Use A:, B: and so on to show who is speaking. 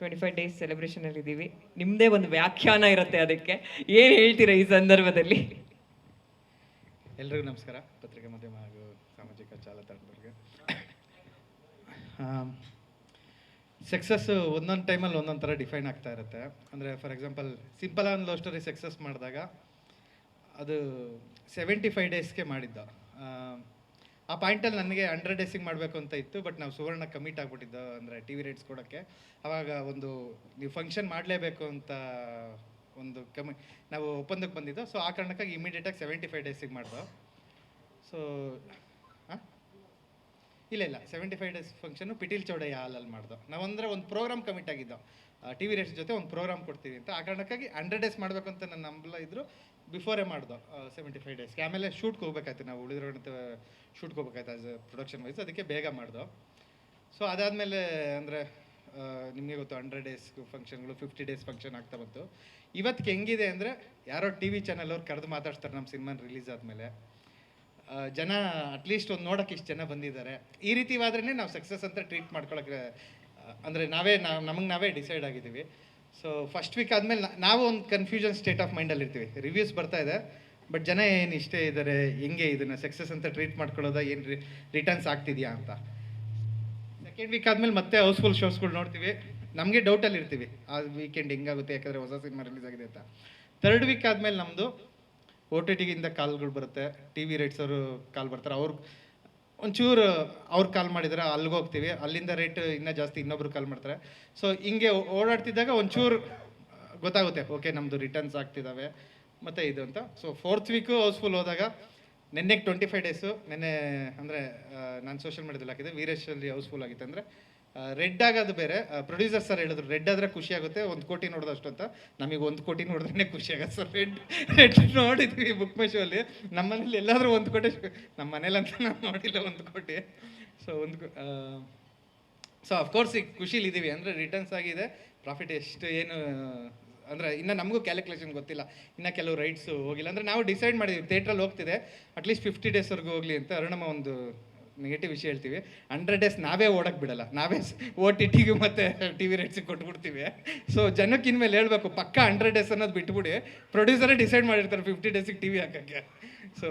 A: Twenty five days ಸೆಲೆಬ್ರೇಷನಲ್ಲಿ ಇದ್ದೀವಿ ನಿಮ್ಮದೇ ಒಂದು ವ್ಯಾಖ್ಯಾನ ಇರುತ್ತೆ ಅದಕ್ಕೆ. ಏನು ಹೇಳ್ತೀರಾ ಈ ಸಂದರ್ಭದಲ್ಲಿ?
B: ಎಲ್ರಿಗೂ ನಮಸ್ಕಾರ. ಪತ್ರಿಕೆ ಮಾಧ್ಯಮ ಹಾಗೂ ಸಾಮಾಜಿಕ ಜಾಲತಾಣದವರಿಗೆ ಸಕ್ಸಸ್ಸು ಒಂದೊಂದು ಟೈಮಲ್ಲಿ ಒಂದೊಂದು ಥರ ಡಿಫೈನ್ ಆಗ್ತಾ ಇರುತ್ತೆ. ಅಂದರೆ ಫಾರ್ ಎಕ್ಸಾಂಪಲ್ ಸಿಂಪಲ್ ಆನ್ ಲವ್ ಸ್ಟೋರಿ ಸಕ್ಸಸ್ ಮಾಡಿದಾಗ ಅದು ಸೆವೆಂಟಿ ಫೈವ್ ಡೇಸ್ಗೆ ಮಾಡಿದ್ದ. ಆ, ಪಾಯಿಂಟಲ್ಲಿ ನನಗೆ ಅಂಡರ್ ಡ್ರೆಸ್ಸಿಂಗ್ ಮಾಡಬೇಕು ಅಂತ ಇತ್ತು ಬಟ್ ನಾವು ಸುವರ್ಣ ಕಮಿಟ್ ಆಗಿಬಿಟ್ಟಿದ್ದು ಅಂದರೆ ಟಿ ವಿ ರೇಟ್ಸ್ ಕೊಡೋಕ್ಕೆ. ಆವಾಗ ಒಂದು ನೀವು ಫಂಕ್ಷನ್ ಮಾಡಲೇಬೇಕು ಅಂತ ಒಂದು ಕಮಿ ನಾವು ಒಪ್ಪಂದಕ್ಕೆ ಬಂದಿದ್ದು ಸೊ ಆ ಕಾರಣಕ್ಕಾಗಿ ಇಮಿಡಿಯೇಟಾಗಿ ಸೆವೆಂಟಿ ಫೈವ್ ಡೇಸಿಗೆ ಮಾಡಿದೋ. ಸೊ ಇಲ್ಲ ಇಲ್ಲ. Seventy five days function Pitil Chowdiah ಹಾಲಲ್ಲಿ ಮಾಡ್ದೋ ನಾವಂದ್ರೆ ಒಂದು ಪ್ರೋಗ್ರಾಮ್ ಕಮಿಟ್ ಆಗಿದ್ದೋ. ಟಿ ವಿ ರೇಟ್ಸ್ ಜೊತೆ ಒಂದು ಪ್ರೋಗ್ರಾಮ್ ಕೊಡ್ತೀವಿ ಅಂತ. ಆ ಕಾರಣಕ್ಕಾಗಿ ಹಂಡ್ರೆಡ್ ಡೇಸ್ ಮಾಡಬೇಕು ಅಂತ ನನ್ನ ನಂಬಲ ಇದ್ದರು ಬಿಫೋರೇ ಮಾಡ್ದೋ ಸೆವೆಂಟಿ ಫೈವ್ ಡೇಸ್ಗೆ ಆಮೇಲೆ ಶೂಟ್ಗೆ ಹೋಗ್ಬೇಕಾಯ್ತು. ನಾವು ಉಳಿದ್ರಂತ ಶೂಟ್ಗೆ ಹೋಗ್ಬೇಕಾಯ್ತು ಆಸ್ ಪ್ರೊಡಕ್ಷನ್ ವೈಸ್ ಅದಕ್ಕೆ ಬೇಗ ಮಾಡ್ದೋ. ಸೊ ಅದಾದಮೇಲೆ ಅಂದರೆ ನಿಮಗೆ ಗೊತ್ತು ಹಂಡ್ರೆಡ್ ಡೇಸ್ ಫಂಕ್ಷನ್ಗಳು ಫಿಫ್ಟಿ ಡೇಸ್ ಫಂಕ್ಷನ್ ಆಗ್ತಾ ಬಂತು. ಇವತ್ತಿಗೆ ಹೆಂಗಿದೆ ಅಂದರೆ, ಯಾರೋ ಟಿ ವಿ ಚಾನಲ್ ಅವ್ರು ಕರೆದು ಮಾತಾಡ್ತಾರೆ ನಮ್ಮ ಸಿನಿಮಾ ರಿಲೀಸ್ ಆದಮೇಲೆ. ಜನ ಅಟ್ಲೀಸ್ಟ್ ಒಂದು ನೋಡೋಕೆ ಇಷ್ಟು ಜನ ಬಂದಿದ್ದಾರೆ. ಈ ರೀತಿವಾದ್ರೇ ನಾವು ಸಕ್ಸಸ್ ಅಂತ ಟ್ರೀಟ್ ಮಾಡ್ಕೊಳಕ್ಕೆ ಅಂದರೆ ನಾವೇ ನಾವು ನಮಗೆ ನಾವೇ ಡಿಸೈಡ್ ಆಗಿದ್ದೀವಿ. ಸೊ ಫಸ್ಟ್ ವೀಕ್ ಆದಮೇಲೆ ನಾವು ಒಂದು ಕನ್ಫ್ಯೂಷನ್ ಸ್ಟೇಟ್ ಆಫ್ ಮೈಂಡಲ್ಲಿ ಇರ್ತೀವಿ ರಿವ್ಯೂಸ್ ಬರ್ತಾ ಇದೆ ಬಟ್ ಜನ ಏನು ಇಷ್ಟೇ ಇದ್ದಾರೆ ಹೆಂಗೆ ಇದನ್ನು ಸಕ್ಸಸ್ ಅಂತ ಟ್ರೀಟ್ ಮಾಡ್ಕೊಳ್ಳೋದ, ಏನು ರಿಟರ್ನ್ಸ್ ಆಗ್ತಿದೆಯಾ ಅಂತ. ಸೆಕೆಂಡ್ ವೀಕ್ ಆದಮೇಲೆ ಮತ್ತೆ ಹೌಸ್ಫುಲ್ ಶೋಸ್ಗಳು ನೋಡ್ತೀವಿ. ನಮಗೆ ಡೌಟಲ್ಲಿ ಇರ್ತೀವಿ ಆ ವೀಕೆಂಡ್ ಹೆಂಗಾಗುತ್ತೆ, ಯಾಕಂದರೆ ಹೊಸ ಸಿನಿಮಾ ರಿಲೀಸ್ ಆಗಿದೆ ಅಂತ. ಥರ್ಡ್ ವೀಕ್ ಆದಮೇಲೆ ನಮ್ಮದು ಓ ಟಿ ಟಿಗಿಂದ ಕಾಲ್ಗಳು ಬರುತ್ತೆ. ಟಿ ವಿ ರೇಟ್ಸ್ ಅವರು ಕಾಲ್ ಬರ್ತಾರೆ. ಅವ್ರು ಒಂಚೂರು ಅವ್ರು ಕಾಲ್ ಮಾಡಿದರೆ ಅಲ್ಲಿಗೆ ಹೋಗ್ತೀವಿ. ಅಲ್ಲಿಂದ ರೇಟ್ ಇನ್ನೂ ಜಾಸ್ತಿ ಇನ್ನೊಬ್ರು ಕಾಲ್ ಮಾಡ್ತಾರೆ. ಸೊ ಹಿಂಗೆ ಓಡಾಡ್ತಿದ್ದಾಗ ಒಂಚೂರು ಗೊತ್ತಾಗುತ್ತೆ. ಓಕೆ ನಮ್ಮದು ರಿಟರ್ನ್ಸ್ ಆಗ್ತಿದ್ದಾವೆ ಮತ್ತು ಇದು ಅಂತ. ಸೊ ಫೋರ್ತ್ ವೀಕು ಹೌಸ್ಫುಲ್ ಹೋದಾಗ ನೆನ್ನೆಗೆ ಟ್ವೆಂಟಿ ಫೈವ್ ಡೇಸು, ನೆನ್ನೆ ಅಂದರೆ ನಾನು ಸೋಷಿಯಲ್ ಮೀಡಿಯಾದಲ್ಲಿ ಹಾಕಿದ್ದೆ. ವೀರೇಶಲ್ಲಿ ಹೌಸ್ಫುಲ್ ಆಗಿತ್ತು ಅಂದರೆ ರೆಡ್ ಆಗೋದು ಬೇರೆ. ಪ್ರೊಡ್ಯೂಸರ್ ಸರ್ ಹೇಳಿದ್ರು, ರೆಡ್ ಆದರೆ ಖುಷಿ ಆಗುತ್ತೆ, ಒಂದು ಕೋಟಿ ನೋಡಿದಷ್ಟು ಅಂತ. ನಮಗೆ ಒಂದು ಕೋಟಿ ನೋಡಿದ್ರೆ ಖುಷಿ ಆಗುತ್ತೆ. ಸರ್ ರೆಡ್ ರೆಡ್ ನೋಡಿದ್ವಿ ಬುಕ್ ಮೈ ನಮ್ಮ ಮನೇಲಿ ಎಲ್ಲಾದರೂ ಒಂದು ಕೋಟಿ ನಮ್ಮ ಮನೇಲಿ ಅಂತ ನಾವು ನೋಡಿಲ್ಲ ಒಂದು ಕೋಟಿ. ಸೊ ಒಂದು ಸೊ ಅಫ್ಕೋರ್ಸ್ ಈಗ ಖುಷಿಲಿದ್ದೀವಿ ಅಂದರೆ ರಿಟರ್ನ್ಸ್ ಆಗಿದೆ. ಪ್ರಾಫಿಟ್ ಎಷ್ಟು, ಏನು, ಅಂದರೆ ಇನ್ನು ನಮಗೂ ಕ್ಯಾಲ್ಕುಲೇಷನ್ ಗೊತ್ತಿಲ್ಲ. ಇನ್ನು ಕೆಲವು ರೈಟ್ಸು ಹೋಗಿಲ್ಲ. ಅಂದರೆ ನಾವು ಡಿಸೈಡ್ ಮಾಡಿದ್ವಿ ಥಿಯೇಟ್ರಲ್ಲಿ ಹೋಗ್ತಿದೆ. ಅಟ್ಲೀಸ್ಟ್ ಫಿಫ್ಟಿ ಡೇಸ್ವರೆಗೂ ಹೋಗಲಿ ಅಂತ ಅರುಣಮ್ಮ ಒಂದು ನೆಗೆಟಿವ್ ವಿಷಯ ಹೇಳ್ತೀವಿ. ಹಂಡ್ರೆಡ್ ಡೇಸ್ ನಾವೇ ಓಡಕ್ಕೆ ಬಿಡಲ್ಲ. ನಾವೇ ಓ ಟಿ ಟಿಗೆ ಮತ್ತೆ ಟಿ ವಿ ರೇಟ್ಸಿಗೆ ಕೊಟ್ಬಿಡ್ತೀವಿ. ಸೊ ಜನಕ್ಕೆ ಇನ್ಮೇಲೆ ಹೇಳ್ಬೇಕು, ಪಕ್ಕ ಹಂಡ್ರೆಡ್ ಡೇಸ್ ಅನ್ನೋದು ಬಿಟ್ಬಿಡಿ. ಪ್ರೊಡ್ಯೂಸರೇ ಡಿಸೈಡ್ ಮಾಡಿರ್ತಾರೆ ಫಿಫ್ಟಿ ಡೇಸಿಗೆ ಟಿ ವಿ ಹಾಕೋಕ್ಕೆ. ಸೊ